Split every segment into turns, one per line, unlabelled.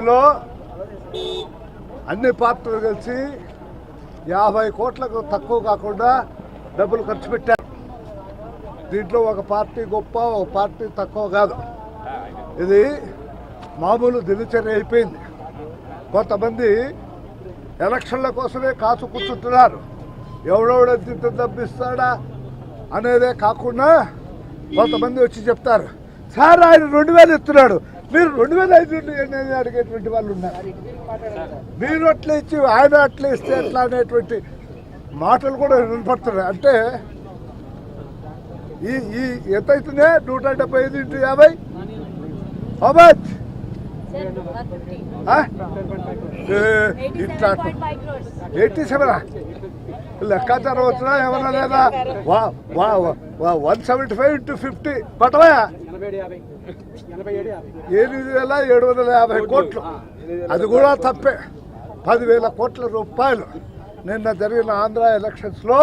లో అన్ని పార్టీలు కలిసి యాభై కోట్లకు తక్కువ కాకుండా డబ్బులు ఖర్చు పెట్టారు. దీంట్లో ఒక పార్టీ గొప్ప ఒక పార్టీ తక్కువ కాదు. ఇది మామూలు దినచర్య అయిపోయింది. కొంతమంది ఎలక్షన్ల కోసమే కాచు కూర్చుంటున్నారు. ఎవడెవడ ఇంత డబ్బిస్తాడా అనేదే కాకుండా కొంతమంది వచ్చి చెప్తారు. సార్ ఆయన రెండు వేలు ఇస్తున్నాడు. మీరు రెండు వేల ఐదు అనేది అడిగేటువంటి వాళ్ళు ఉన్నారు. మీరు అట్లా ఇచ్చి ఆయన అట్లా ఇస్తే ఎట్లా అనేటువంటి మాటలు కూడా వినపడుతున్నాయి. అంటే ఈ ఈ ఎంత అవుతుంది నూట డెబ్బై ఐదు ఇంటూ యాభై? అబాజ్ ఇట్లా ఎయిటీ సెవెన్ లెక్కాచారం వచ్చినా ఏమన్నా లేదా? వా వా one seventy five into fifty. పట్టవయా? ఎనిమిది వేల ఏడు వందల యాభై కోట్లు. అది కూడా తప్పే. పదివేల కోట్ల రూపాయలు. నిన్న జరిగిన ఆంధ్ర ఎలక్షన్స్లో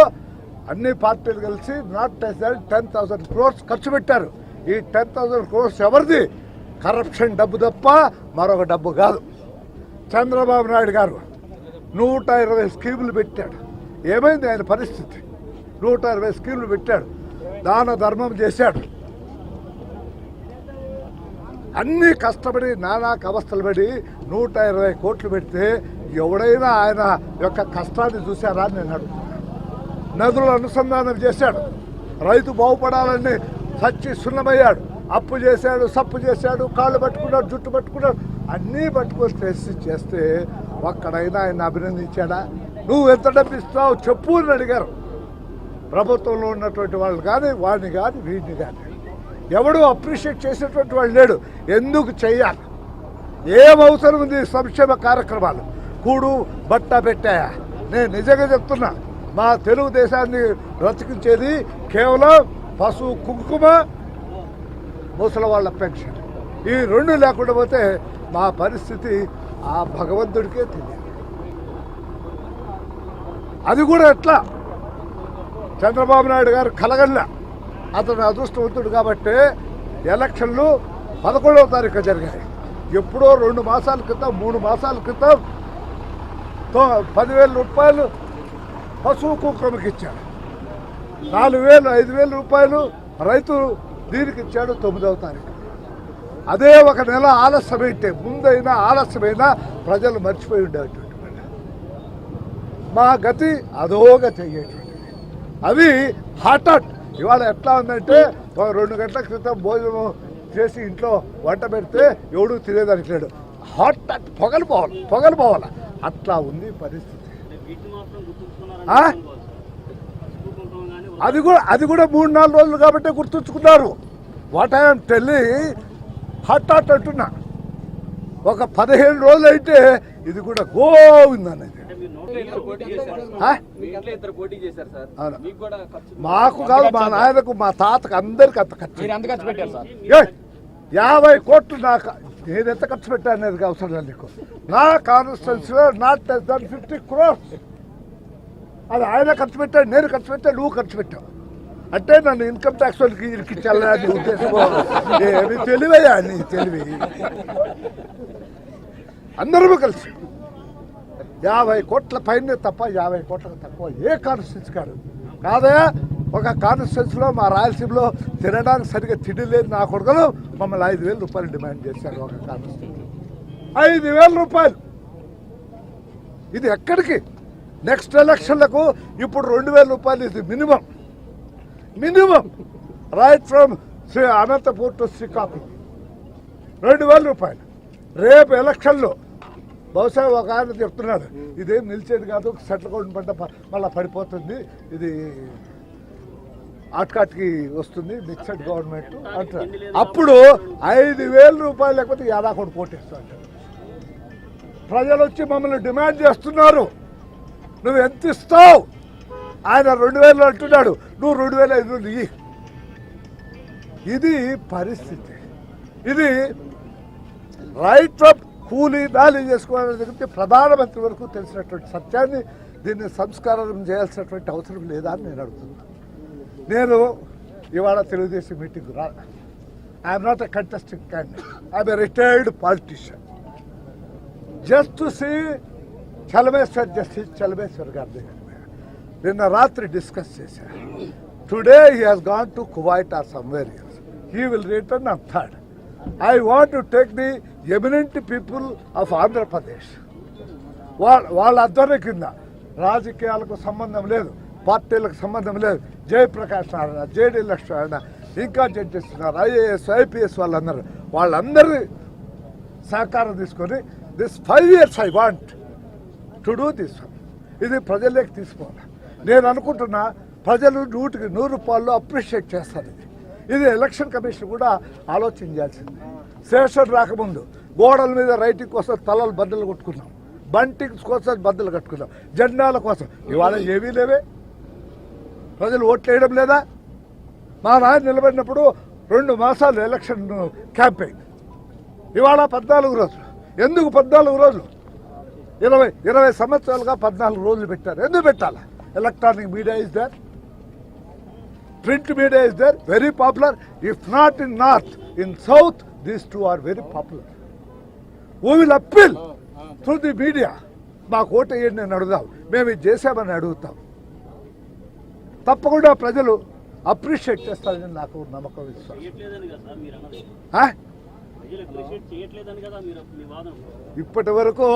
అన్ని పార్టీలు కలిసి నాట్ టెన్ థౌసండ్ క్రోర్స్ ఖర్చు పెట్టారు. ఈ టెన్ థౌసండ్ క్రోర్స్ ఎవరిది? కరప్షన్ డబ్బు తప్ప మరొక డబ్బు కాదు. చంద్రబాబు నాయుడు గారు నూట ఇరవై స్కీములు పెట్టాడు. ఏమైంది ఆయన పరిస్థితి? నూట ఇరవై స్కీములు పెట్టాడు. దాన ధర్మం చేశాడు. అన్ని కష్టపడి నానా అవస్థలు పడి నూట ఇరవై కోట్లు పెడితే ఎవడైనా ఆయన యొక్క కష్టాన్ని చూశారా అని నేను నదులు అనుసంధానం చేశాడు. రైతు బాగుపడాలని సచ్చి సున్నమయ్యాడు. అప్పు చేశాడు సప్పు చేశాడు కాళ్ళు పట్టుకున్నాడు జుట్టు పట్టుకున్నాడు. అన్నీ పట్టుకొని చేసి చేస్తే ఒక్కడైనా ఆయన అభినందించాడా? నువ్వు ఎంత డబ్బు ఇస్తావు చెప్పు అని అడిగారు. ప్రభుత్వంలో ఉన్నటువంటి వాళ్ళు కానీ వాడిని కానీ వీడిని కానీ. ఎవడు అప్రిషియేట్ చేసేటువంటి వాళ్ళు లేడు. ఎందుకు చేయాలి? ఏం అవసరం ఉంది సంక్షేమ కార్యక్రమాలు? కూడు బట్ట పెట్టాయా? నేను నిజంగా చెప్తున్నా మా తెలుగుదేశాన్ని బ్రతికించేది కేవలం పశువు కుంకుమ ముసలి వాళ్ళ పెన్షన్. ఈ రెండు లేకుండా పోతే మా పరిస్థితి ఆ భగవంతుడికే తెలియదు అది కూడా ఎట్లా? చంద్రబాబు నాయుడు గారు కలగల్లా. అతను అదృష్టవంతుడు కాబట్టి ఎలక్షన్లు పదకొండవ తారీఖు జరిగాయి ఎప్పుడో రెండు మాసాల క్రితం మూడు మాసాల క్రితం తో- పదివేల రూపాయలు పశువు కుక్కమకి ఇచ్చాడు. నాలుగు వేలు ఐదు వేల రూపాయలు రైతు దీనికి ఇచ్చాడు తొమ్మిదవ తారీఖు. అదే ఒక నెల ఆలస్యమైతే ముందైనా ఆలస్యమైనా ప్రజలు మర్చిపోయి ఉండేటువంటి మా గతి అధోగతి అయ్యేటువంటిది అవి హాట్ ఇవాళ ఎట్లా ఉందంటే రెండు గంటల క్రితం భోజనం చేసి ఇంట్లో వంట పెడితే ఎవడు తినేదానికి లేడు. హాట్ హాట్ పొగలు పోవాలి పొగలు పోవాలి? అట్లా ఉంది పరిస్థితి? అది కూడా అది కూడా మూడు నాలుగు రోజులు కాబట్టి గుర్తుంచుకున్నారు. What I'm telling hot hot అంటున్నా. ఒక పదిహేను రోజులు అయితే ఇది కూడా అవును.
మీకు
కాదు మా నాయనకు మా తాతకు అందరికి అంత ఖర్చు
మీరు ఎంత ఖర్చు పెట్టారు సార్?
ఏ, యాభై కోట్లు నాకు నేను ఎంత ఖర్చు పెట్టాను అనేది అవసరం లేదు నీకు. నా కాన్స్టిట్యున్సీలో not less than fifty crores అది ఆయన ఖర్చు పెట్టాడు నేను ఖర్చు పెట్టాను నువ్వు ఖర్చు పెట్టావు. అంటే నన్ను ఇన్కమ్ ట్యాక్స్ వాళ్ళకి ఇరికించాలని ఉద్దేశం ఏమి తెలివయ్యా నీ తెలివి? అందరూ కలిసి. యాభై కోట్ల పైన తప్ప యాభై కోట్లకు తక్కువ ఏ కాన్స్టిట్యూన్స్ కాదు. కాదయా ఒక కాన్స్టిట్యూన్స్లో మా రాయలసీమలో తినడానికి సరిగ్గా తిండి లేదు నా కొడుకులు మమ్మల్ని ఐదు వేల రూపాయలు డిమాండ్ చేశారు ఒక కాన్స్టిట్యూన్సీ ఐదు వేల రూపాయలు. ఇది ఎక్కడికి? నెక్స్ట్ ఎలక్షన్లకు ఇప్పుడు రెండు వేల రూపాయలు ఇది minimum minimum right from Sri Anantapur to Srikakulam. రెండు వేల రూపాయలు. రేపు ఎలక్షన్లో బహుశా ఒక ఆయన చెప్తున్నాడు ఇదేం నిలిచేది కాదు సెటిల్ కౌంట్ పంట మళ్ళీ పడిపోతుంది ఇది ఆట్కాట్కి వస్తుంది మిక్సడ్ గవర్నమెంట్ అంటారు. అప్పుడు ఐదు వేల రూపాయలు లేకపోతే యాదాకోటి కోటేస్తాడు ప్రజలు వచ్చి మమ్మల్ని డిమాండ్ చేస్తున్నారు. నువ్వు ఎంత ఇస్తావు? ఆయన రెండు వేలు అంటున్నాడు. నువ్వు రెండు వేల ఐదు దిగి ఇది పరిస్థితి. ఇది రైట్ ఆఫ్ కూలీ దాలి చేసుకోవాలని దగ్గర ప్రధానమంత్రి వరకు తెలిసినటువంటి సత్యాన్ని దీన్ని సంస్కారం చేయాల్సినటువంటి అవసరం లేదా అని నేను అడుగుతున్నాను నేను ఇవాళ తెలుగుదేశం మీటింగ్ రా. I'm not a contesting candidate I'm a retired politician just to see Chalameswar justice Chalameswar గారి దగ్గర. నిన్న రాత్రి డిస్కస్ చేశారు today he has gone to Kuwait or somewhere he will return on third I want to take the eminent people of Andhra Pradesh వాళ్ళ వాళ్ళ అధ్వర్యం కింద రాజకీయాలకు సంబంధం లేదు పార్టీలకు సంబంధం లేదు. జయప్రకాష్ నారాయణ జేడీ లక్ష్మణ ఇంకా జడ్జెస్ ఉన్నారు. ఐఏఎస్ ఐపీఎస్ వాళ్ళందరూ. వాళ్ళందరి సహకారం తీసుకొని this five years I want to do this ఇది ప్రజల్లోకి తీసుకోవాలి? నేను అనుకుంటున్నా ప్రజలు నూటికి నూరు రూపాయలు అప్రిషియేట్ చేస్తారు ఇది. ఇది ఎలక్షన్ కమిషన్ కూడా ఆలోచన చేయాల్సింది. శేషన్ రాకముందు గోడల మీద రైటింగ్ కోసం తలలు బద్దలు కొట్టుకున్నాం. బంటింగ్స్ కోసం బద్దలు కట్టుకున్నాం. జెండాల కోసం. ఇవాళ ఏమీ లేవే. ప్రజలు ఓట్లు వేయడం లేదా? మా నాయన నిలబడినప్పుడు రెండు మాసాలు ఎలక్షన్ క్యాంపెయిన్ ఇవాళ పద్నాలుగు రోజులు. ఎందుకు పద్నాలుగు రోజులు? ఇరవై ఇరవై సంవత్సరాలుగా పద్నాలుగు రోజులు పెట్టారు. ఎందుకు పెట్టాలా? Electronic media is there print media is there very popular if not in north in south these two are very popular we will appeal through the media మాకు ఓటు వేయండి నేను అడుగుదాం. మేము ఇది చేసామని అడుగుతాం. తప్పకుండా ప్రజలు అప్రిషియేట్ చేస్తారని నాకు నమ్మకం విశ్వాసం.
వాదన.
ఇప్పటి వరకు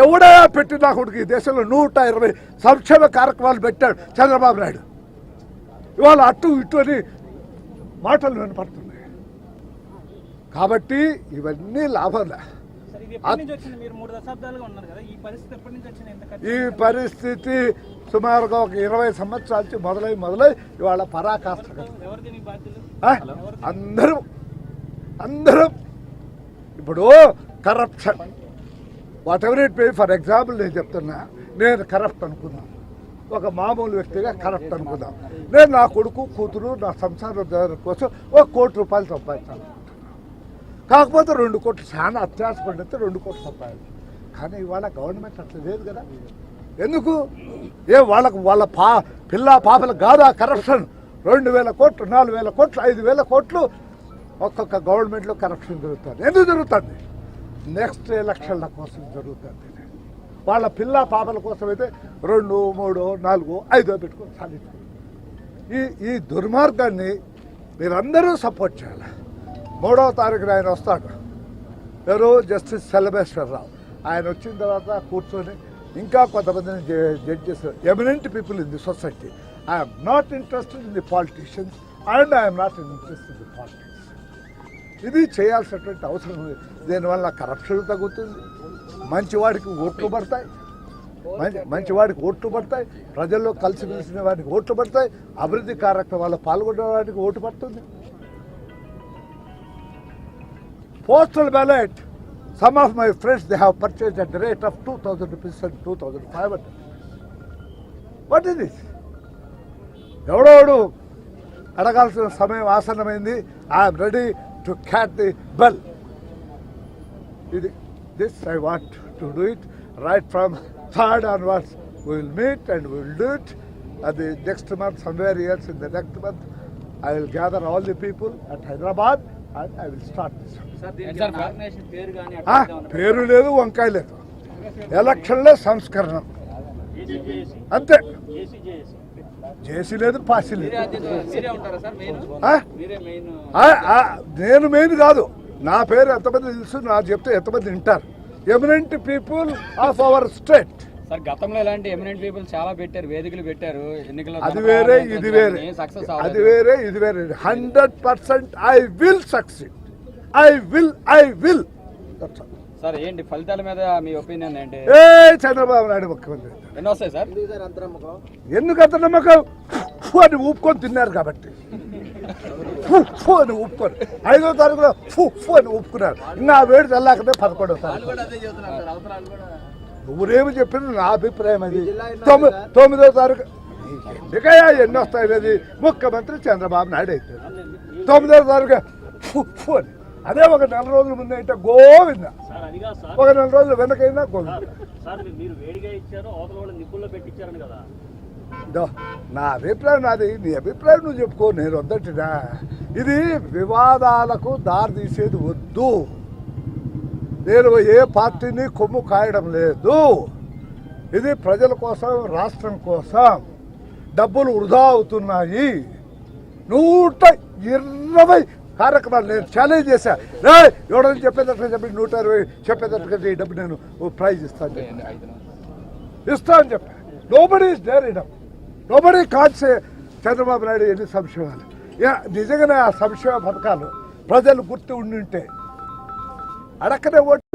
ఎవడా పెట్టి నా కొడుకు ఈ దేశంలో నూట ఇరవై సంక్షేమ కార్యక్రమాలు పెట్టాడు చంద్రబాబు నాయుడు. ఇవాళ అటు ఇటు అని మాటలు వినపడుతున్నాయి. కాబట్టి ఇవన్నీ లాభాలే.
ఈ పరిస్థితి
సుమారుగా ఒక ఇరవై సంవత్సరాల నుంచి మొదలై మొదలై ఇవాళ పరాకాష్ట? అందరూ అందరూ. ఇప్పుడు corruption whatever it be for example నేను చెప్తున్నా నేను కరప్ట్ అనుకున్నాను ఒక మామూలు వ్యక్తిగా కరప్ట్ అనుకుందాం. నేను నా కొడుకు కూతురు నా సంసారం కోసం ఒక కోటి రూపాయలు సంపాదించాలి కాకపోతే రెండు కోట్లు చాలా అత్యాసపడితే రెండు కోట్లు సంపాదించాలి కానీ ఇవాళ గవర్నమెంట్ అట్లా లేదు కదా. ఎందుకు? ఏ వాళ్ళకు వాళ్ళ పా పిల్ల పాపలకు కాదు ఆ కరప్షన్ రెండు వేల కోట్లు నాలుగు వేల కోట్లు ఐదు వేల కోట్లు ఒక్కొక్క గవర్నమెంట్లో కరప్షన్ జరుగుతుంది. ఎందుకు జరుగుతుంది? నెక్స్ట్ ఎలక్షన్ల కోసం జరుగుతుంది. వాళ్ళ పిల్ల పాపల కోసం అయితే రెండు మూడు నాలుగు ఐదో పెట్టుకొని సాధించారు ఈ ఈ దుర్మార్గాన్ని మీరందరూ సపోర్ట్ చేయాలి. మూడవ తారీఖున ఆయన వస్తాడు. ఎవరు? జస్టిస్ సెలబేశ్వరరావు ఆయన వచ్చిన తర్వాత కూర్చొని ఇంకా కొంతమందిని judges eminent people in the society. I'm not interested in the politicians and I'm not interested in the politics. ఇది చేయాల్సినటువంటి అవసరం ఉంది. దీనివల్ల కరప్షన్ తగ్గుతుంది. మంచివాడికి ఓట్లు పడతాయి. మంచి మంచివాడికి ఓట్లు పడతాయి. ప్రజల్లో కలిసిమెలిసిన వాడికి ఓట్లు పడతాయి. అభివృద్ధి కార్యక్రమాల్లో పాల్గొనే వాడికి ఓటు పడుతుంది. Postal ballot some of my friends they have purchase at the rate of two thousand rupees and two thousand five hundred what is this ఎవడోడు అడగాల్సిన సమయం ఆసన్నమైంది. I'm ready cat the bell ఇది this I want to do it right from third onwards will meet and will do it అది next month somewhere years in the next month I will gather all the people at Hyderabad and I will start this
sir దీనికి organisation పేరు
లేదు వంకాయ లేదు. ఎలక్షన్లో సంస్కరణ. అంతే. చేసి లేదు పాసి లేదు. నేను మెయిన్ కాదు. నా పేరు ఎంతమంది తెలుసు నా చెప్తే ఎంతమంది వింటారు. Eminent people of our state
sir గతంలో ఇలాంటి ఎమినెంట్ పీపుల్ చాలా పెట్టారు వేదికలు పెట్టారు ఎన్నికల్లో
అది వేరే ఇది వేరే.
సక్సెస్
అది వేరే ఇది వేరే. Hundred percent I will succeed I will I will
sir ఏంటి ఫలితాల మీద మీ ఒపీనియన్ ఏంటి?
ఏ చంద్రబాబు నాయుడు ముఖ్యమంత్రి.
ఎన్ని వస్తాయి సార్?
ఎందుకు అంత నమ్మకం? ఫు అని ఊపుకొని తిన్నారు కాబట్టి. ఫు ఫు అని ఊపుకొని. ఐదో తారీఖులో ఫు ఫు అని ఊపుకున్నారు. ఇంకా ఆ వేడి చల్లాకనే పదకొండో తారీఖు. నువ్వురేమి చెప్పిన నా అభిప్రాయం అది. తొమ్మిది తొమ్మిదో తారీఖు. ఎందుకయ్యా ఎన్ని వస్తాయి అది ముఖ్యమంత్రి చంద్రబాబు నాయుడు అవుతాడు తొమ్మిదో తారీఖు. ఫు ఫు అని అదే ఒక నెల రోజుల ముందు అయితే గోవింద. ఒక నెల రోజులు వెనకైనా గోవింద. నా అభిప్రాయం నాది నీ అభిప్రాయం నువ్వు చెప్పుకో నేను వద్దటినా ఇది వివాదాలకు దారి తీసేది వద్దు. నేను ఏ పార్టీని కొమ్ము కాయడం లేదు. ఇది ప్రజల కోసం రాష్ట్రం కోసం డబ్బులు వృధా అవుతున్నాయి. నూట ఇరవై కార్యక్రమాలు నేను ఛాలెంజ్ చేశా. రే ఎవడని చెప్పేటట్టుగా చెప్పి నూట ఇరవై చెప్పేటట్టుగా ఈ డబ్బు నేను ప్రైజ్ ఇస్తాను ఇస్తా అని చెప్పా. Nobody is dare ఇడం nobody can say Chandrababu Naidu ఎన్ని సంక్షేమాలు యా, నిజంగానే ఆ సంక్షేమ పథకాలు ప్రజలు గుర్తు ఉండి ఉంటే అడక్కనే ఓటు